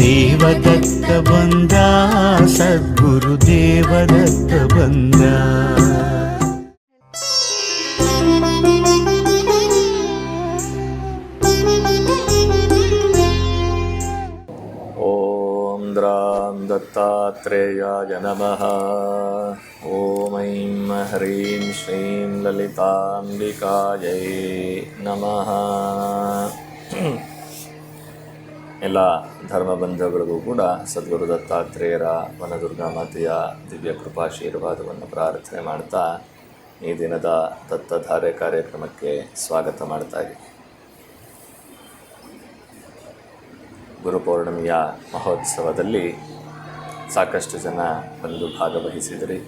ದೇವದತ್ತ ಬಂದ ಸದ್ಗುರು ದೇವದತ್ತ ಬಂದ ಓಂ ದ್ರಾಂ ದತ್ತಾತ್ರೇಯಾಯ ನಮಃ ಓಂ ಐಂ ಹ್ರೀಂ ಶ್ರೀಂ ಲಲಿತಾಂಬಿಕಾಯೈ ನಮಃ ಎಲ್ಲ ಧರ್ಮಬಂಧುಗಳಿಗೂ ಕೂಡ ಸದ್ಗುರು ದತ್ತಾತ್ರೇಯರ ವನದುರ್ಗಾ ಮಾತೆಯ ದಿವ್ಯ ಕೃಪಾಶೀರ್ವಾದವನ್ನು ಪ್ರಾರ್ಥನೆ ಮಾಡ್ತಾ ಈ ದಿನದ ದತ್ತಧಾರೆ ಕಾರ್ಯಕ್ರಮಕ್ಕೆ ಸ್ವಾಗತ ಮಾಡ್ತಾ ಇದ್ದೀನಿ. ಗುರುಪೌರ್ಣಿಮೆಯ ಮಹೋತ್ಸವದಲ್ಲಿ ಸಾಕಷ್ಟು ಜನ ಬಂದು ಭಾಗವಹಿಸಿದ್ರಿ.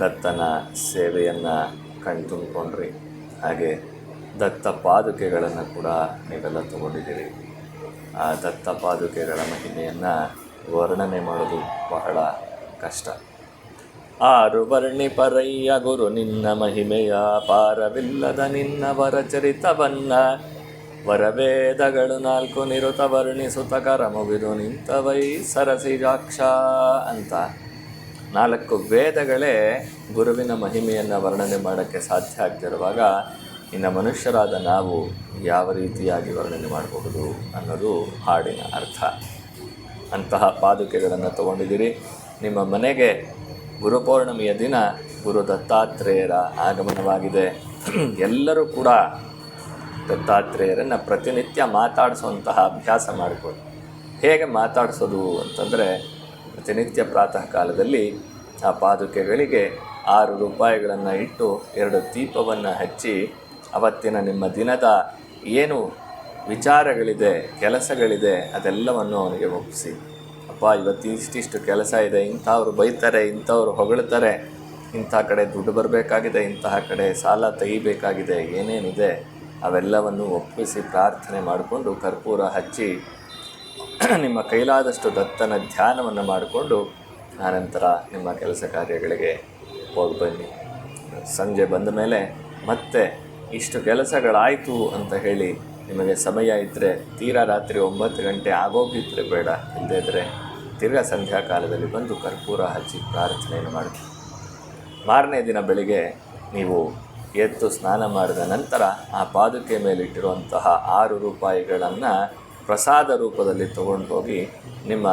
ದತ್ತನ ಸೇವೆಯನ್ನು ಕಣ್ತುಂಬಿಕೊಂಡ್ರಿ. ಹಾಗೆ ದತ್ತ ಪಾದುಕೆಗಳನ್ನು ಕೂಡ ನೀವೆಲ್ಲ ತಗೊಂಡಿದ್ದೀರಿ. ಆ ದತ್ತ ಪಾದುಕೆಗಳ ಮಹಿಮೆಯನ್ನು ವರ್ಣನೆ ಮಾಡೋದು ಬಹಳ ಕಷ್ಟ. ಆರು ವರ್ಣಿ ಪರಯ್ಯ ಗುರು ನಿನ್ನ ಮಹಿಮೆಯ ಪಾರವಿಲ್ಲದ ನಿನ್ನ ವರಚರಿತವನ್ನ. ವರವೇದಗಳು ನಾಲ್ಕು ನಿರುತ ವರ್ಣಿಸುತ್ತ ಕರ ಮುಗಿದು ನಿಂತವೈ ಸರಸಿಜಾಕ್ಷ ಅಂತ. ನಾಲ್ಕು ವೇದಗಳೇ ಗುರುವಿನ ಮಹಿಮೆಯನ್ನು ವರ್ಣನೆ ಮಾಡೋಕ್ಕೆ ಸಾಧ್ಯ ಆಗ್ತಿರುವಾಗ ಇನ್ನು ಮನುಷ್ಯರಾದ ನಾವು ಯಾವ ರೀತಿಯಾಗಿ ವರ್ಣನೆ ಮಾಡಬಹುದು ಅನ್ನೋದು ಹಾಡಿನ ಅರ್ಥ. ಅಂತಹ ಪಾದುಕೆಗಳನ್ನು ತಗೊಂಡಿದ್ದೀರಿ. ನಿಮ್ಮ ಮನೆಗೆ ಗುರುಪೌರ್ಣಮಿಯ ದಿನ ಗುರು ದತ್ತಾತ್ರೇಯರ ಆಗಮನವಾಗಿದೆ. ಎಲ್ಲರೂ ಕೂಡ ದತ್ತಾತ್ರೇಯರನ್ನು ಪ್ರತಿನಿತ್ಯ ಮಾತಾಡಿಸುವಂತಹ ಅಭ್ಯಾಸ ಮಾಡಿಕೊಳ್ಳಿ. ಹೇಗೆ ಮಾತಾಡಿಸೋದು ಅಂತಂದರೆ ಪ್ರತಿನಿತ್ಯ ಪ್ರಾತಃ ಕಾಲದಲ್ಲಿ ಆ ಪಾದುಕೆಗಳಿಗೆ ಆರು ರೂಪಾಯಿಗಳನ್ನು ಇಟ್ಟು ಎರಡು ದೀಪವನ್ನು ಹಚ್ಚಿ ಅವತ್ತಿನ ನಿಮ್ಮ ದಿನದ ಏನು ವಿಚಾರಗಳಿದೆ, ಕೆಲಸಗಳಿದೆ, ಅದೆಲ್ಲವನ್ನು ಅವನಿಗೆ ಒಪ್ಪಿಸಿ. ಅಪ್ಪ, ಇವತ್ತು ಇಷ್ಟಿಷ್ಟು ಕೆಲಸ ಇದೆ, ಇಂಥವ್ರು ಬೈತಾರೆ, ಇಂಥವ್ರು ಹೊಗಳ್ತಾರೆ, ಇಂಥ ಕಡೆ ದುಡ್ಡು ಬರಬೇಕಾಗಿದೆ, ಇಂತಹ ಕಡೆ ಸಾಲ ತೆಗಿಬೇಕಾಗಿದೆ, ಏನೇನಿದೆ ಅವೆಲ್ಲವನ್ನು ಒಪ್ಪಿಸಿ ಪ್ರಾರ್ಥನೆ ಮಾಡಿಕೊಂಡು ಕರ್ಪೂರ ಹಚ್ಚಿ ನಿಮ್ಮ ಕೈಲಾದಷ್ಟು ದತ್ತನ ಧ್ಯಾನವನ್ನು ಮಾಡಿಕೊಂಡು ಆನಂತರ ನಿಮ್ಮ ಕೆಲಸ ಕಾರ್ಯಗಳಿಗೆ ಹೋಗಿ ಬನ್ನಿ. ಸಂಜೆ ಬಂದ ಮೇಲೆ ಮತ್ತೆ ಇಷ್ಟು ಕೆಲಸಗಳಾಯಿತು ಅಂತ ಹೇಳಿ ನಿಮಗೆ ಸಮಯ ಇದ್ದರೆ ತೀರಾ ರಾತ್ರಿ ಒಂಬತ್ತು ಗಂಟೆ ಆಗೋಗಿದ್ರೆ ಬೇಡ. ಇಲ್ಲದೇ ಇದ್ದರೆ ತಿರ್ಗಾ ಸಂಧ್ಯಾ ಕಾಲದಲ್ಲಿ ಬಂದು ಕರ್ಪೂರ ಹಚ್ಚಿ ಪ್ರಾರ್ಥನೆಯನ್ನು ಮಾಡಿ. ಮಾರನೇ ದಿನ ಬೆಳಿಗ್ಗೆ ನೀವು ಎದ್ದು ಸ್ನಾನ ಮಾಡಿದ ನಂತರ ಆ ಪಾದುಕೆ ಮೇಲಿಟ್ಟಿರುವಂತಹ ಆರು ರೂಪಾಯಿಗಳನ್ನು ಪ್ರಸಾದ ರೂಪದಲ್ಲಿ ತಗೊಂಡು ಹೋಗಿ ನಿಮ್ಮ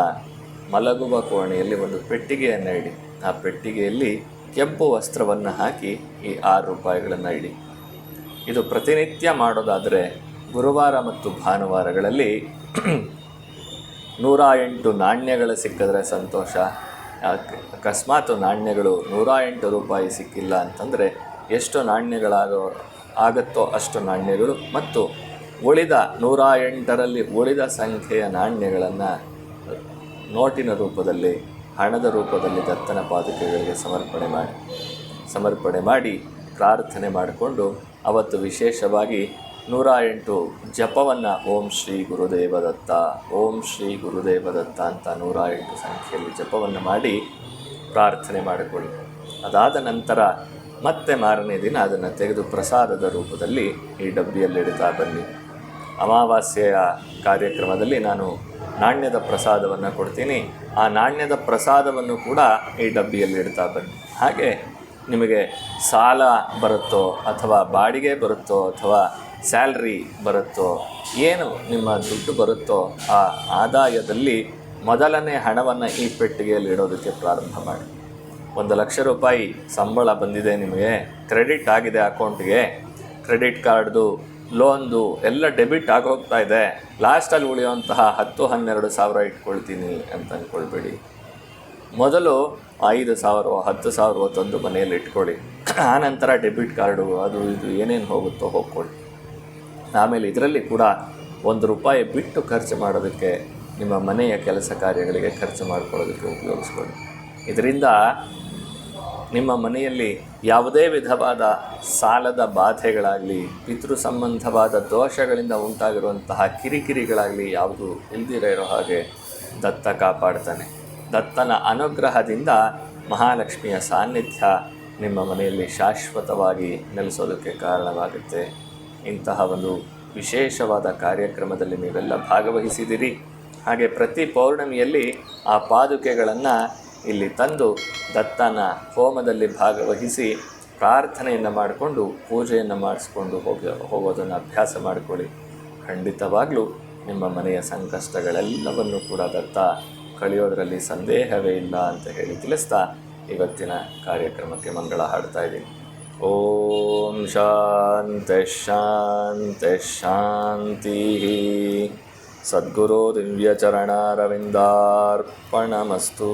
ಮಲಗುವ ಕೋಣೆಯಲ್ಲಿ ಒಂದು ಪೆಟ್ಟಿಗೆಯನ್ನು ಇಡಿ. ಆ ಪೆಟ್ಟಿಗೆಯಲ್ಲಿ ಕೆಂಪು ವಸ್ತ್ರವನ್ನು ಹಾಕಿ ಈ ಆರು ರೂಪಾಯಿಗಳನ್ನು ಇಡಿ. ಇದು ಪ್ರತಿನಿತ್ಯ ಮಾಡೋದಾದರೆ ಗುರುವಾರ ಮತ್ತು ಭಾನುವಾರಗಳಲ್ಲಿ ನೂರ ಎಂಟು ನಾಣ್ಯಗಳು ಸಿಕ್ಕಿದ್ರೆ ಸಂತೋಷ. ಅಕಸ್ಮಾತ್ ನಾಣ್ಯಗಳು ನೂರ ಎಂಟು ರೂಪಾಯಿ ಸಿಕ್ಕಿಲ್ಲ ಅಂತಂದರೆ ಎಷ್ಟು ನಾಣ್ಯಗಳಾಗೋ, ಆಗುತ್ತೋ ಅಷ್ಟು ನಾಣ್ಯಗಳು ಮತ್ತು ಉಳಿದ ನೂರ ಎಂಟರಲ್ಲಿ ಉಳಿದ ಸಂಖ್ಯೆಯ ನಾಣ್ಯಗಳನ್ನು ನೋಟಿನ ರೂಪದಲ್ಲಿ, ಹಣದ ರೂಪದಲ್ಲಿ ದತ್ತನ ಪಾದುಕೆಗಳಿಗೆ ಸಮರ್ಪಣೆ ಮಾಡಿ ಸಮರ್ಪಣೆ ಮಾಡಿ ಪ್ರಾರ್ಥನೆ ಮಾಡಿಕೊಂಡು ಅವತ್ತು ವಿಶೇಷವಾಗಿ ನೂರ ಎಂಟು ಜಪವನ್ನು ಓಂ ಶ್ರೀ ಗುರುದೇವದತ್ತ, ಓಂ ಶ್ರೀ ಗುರುದೇವದತ್ತ ಅಂತ ನೂರ ಎಂಟು ಸಂಖ್ಯೆಯಲ್ಲಿ ಜಪವನ್ನು ಮಾಡಿ ಪ್ರಾರ್ಥನೆ ಮಾಡಿಕೊಳ್ಳಿ. ಅದಾದ ನಂತರ ಮತ್ತೆ ಮಾರನೇ ದಿನ ಅದನ್ನು ತೆಗೆದು ಪ್ರಸಾದದ ರೂಪದಲ್ಲಿ ಈ ಡಬ್ಬಿಯಲ್ಲಿ ಇಡ್ತಾ ಬನ್ನಿ. ಅಮಾವಾಸ್ಯೆಯ ಕಾರ್ಯಕ್ರಮದಲ್ಲಿ ನಾನು ನಾಣ್ಯದ ಪ್ರಸಾದವನ್ನು ಕೊಡ್ತೀನಿ. ಆ ನಾಣ್ಯದ ಪ್ರಸಾದವನ್ನು ಕೂಡ ಈ ಡಬ್ಬಿಯಲ್ಲಿ ಇಡ್ತಾ ಬನ್ನಿ. ಹಾಗೆ ನಿಮಗೆ ಸಾಲ ಬರುತ್ತೋ ಅಥವಾ ಬಾಡಿಗೆ ಬರುತ್ತೋ ಅಥವಾ ಸ್ಯಾಲ್ರಿ ಬರುತ್ತೋ, ಏನು ನಿಮ್ಮ ದುಡ್ಡು ಬರುತ್ತೋ ಆ ಆದಾಯದಲ್ಲಿ ಮೊದಲನೇ ಹಣವನ್ನು ಈ ಪೆಟ್ಟಿಗೆಯಲ್ಲಿ ಇಡೋದಕ್ಕೆ ಪ್ರಾರಂಭ ಮಾಡಿ. ಒಂದು ಲಕ್ಷ ರೂಪಾಯಿ ಸಂಬಳ ಬಂದಿದೆ ನಿಮಗೆ, ಕ್ರೆಡಿಟ್ ಆಗಿದೆ ಅಕೌಂಟ್ಗೆ, ಕ್ರೆಡಿಟ್ ಕಾರ್ಡ್ದು, ಲೋನ್ದು ಎಲ್ಲ ಡೆಬಿಟ್ ಆಗೋಗ್ತಾ ಇದೆ. ಲಾಸ್ಟಲ್ಲಿ ಉಳಿಯುವಂತಹ ಹತ್ತು ಹನ್ನೆರಡು ಸಾವಿರ ಇಟ್ಕೊಳ್ತೀನಿ ಅಂತ ಅಂದ್ಕೊಳ್ಬೇಡಿ ಮೊದಲು ಐದು ಸಾವಿರವೋ ಹತ್ತು ಸಾವಿರ ತಂದು ಮನೆಯಲ್ಲಿ ಇಟ್ಕೊಳ್ಳಿ. ಆನಂತರ ಡೆಬಿಟ್ ಕಾರ್ಡು, ಅದು ಇದು ಏನೇನು ಹೋಗುತ್ತೋ ಹೋಗ್ಕೊಳ್ಳಿ. ಆಮೇಲೆ ಇದರಲ್ಲಿ ಕೂಡ ಒಂದು ರೂಪಾಯಿ ಬಿಟ್ಟು ಖರ್ಚು ಮಾಡೋದಕ್ಕೆ, ನಿಮ್ಮ ಮನೆಯ ಕೆಲಸ ಕಾರ್ಯಗಳಿಗೆ ಖರ್ಚು ಮಾಡ್ಕೊಳ್ಳೋದಕ್ಕೆ ಉಪಯೋಗಿಸ್ಕೊಳ್ಳಿ. ಇದರಿಂದ ನಿಮ್ಮ ಮನೆಯಲ್ಲಿ ಯಾವುದೇ ವಿಧವಾದ ಸಾಲದ ಬಾಧೆಗಳಾಗಲಿ, ಪಿತೃ ಸಂಬಂಧವಾದ ದೋಷಗಳಿಂದ ಉಂಟಾಗಿರುವಂತಹ ಕಿರಿಕಿರಿಗಳಾಗಲಿ ಯಾವುದು ಇಲ್ದಿರ ಇರೋ ಹಾಗೆ ದತ್ತ ಕಾಪಾಡ್ತಾನೆ. ದತ್ತನ ಅನುಗ್ರಹದಿಂದ ಮಹಾಲಕ್ಷ್ಮಿಯ ಸಾನ್ನಿಧ್ಯ ನಿಮ್ಮ ಮನೆಯಲ್ಲಿ ಶಾಶ್ವತವಾಗಿ ನೆಲೆಸೋದಕ್ಕೆ ಕಾರಣವಾಗುತ್ತೆ. ಇಂತಹ ಒಂದು ವಿಶೇಷವಾದ ಕಾರ್ಯಕ್ರಮದಲ್ಲಿ ನೀವೆಲ್ಲ ಭಾಗವಹಿಸಿದಿರಿ. ಹಾಗೆ ಪ್ರತಿ ಪೌರ್ಣಮಿಯಲ್ಲಿ ಆ ಪಾದುಕೆಗಳನ್ನು ಇಲ್ಲಿ ತಂದು ದತ್ತನ ಹೋಮದಲ್ಲಿ ಭಾಗವಹಿಸಿ ಪ್ರಾರ್ಥನೆಯನ್ನು ಮಾಡಿಕೊಂಡು ಪೂಜೆಯನ್ನು ಮಾಡಿಸ್ಕೊಂಡು ಹೋಗಿ, ಹೋಗೋದನ್ನು ಅಭ್ಯಾಸ ಮಾಡಿಕೊಳ್ಳಿ. ಖಂಡಿತವಾಗ್ಲೂ ನಿಮ್ಮ ಮನೆಯ ಸಂಕಷ್ಟಗಳೆಲ್ಲವನ್ನು ಕೂಡ ದತ್ತ ಕಳೆಯೋದರಲ್ಲಿ ಸಂದೇಹವೇ ಇಲ್ಲ ಅಂತ ಹೇಳಿ ತಿಳಿಸ್ತಾ ಇವತ್ತಿನ ಕಾರ್ಯಕ್ರಮಕ್ಕೆ ಮಂಗಳ ಹಾಡ್ತಾ ಇದ್ದೀನಿ. ಓಂ ಶಾಂತೆ ಶಾಂತೆ ಶಾಂತಿ. ಸದ್ಗುರು ದಿವ್ಯಚರಣಾರವಿಂದಾರ್ಪಣಮಸ್ತು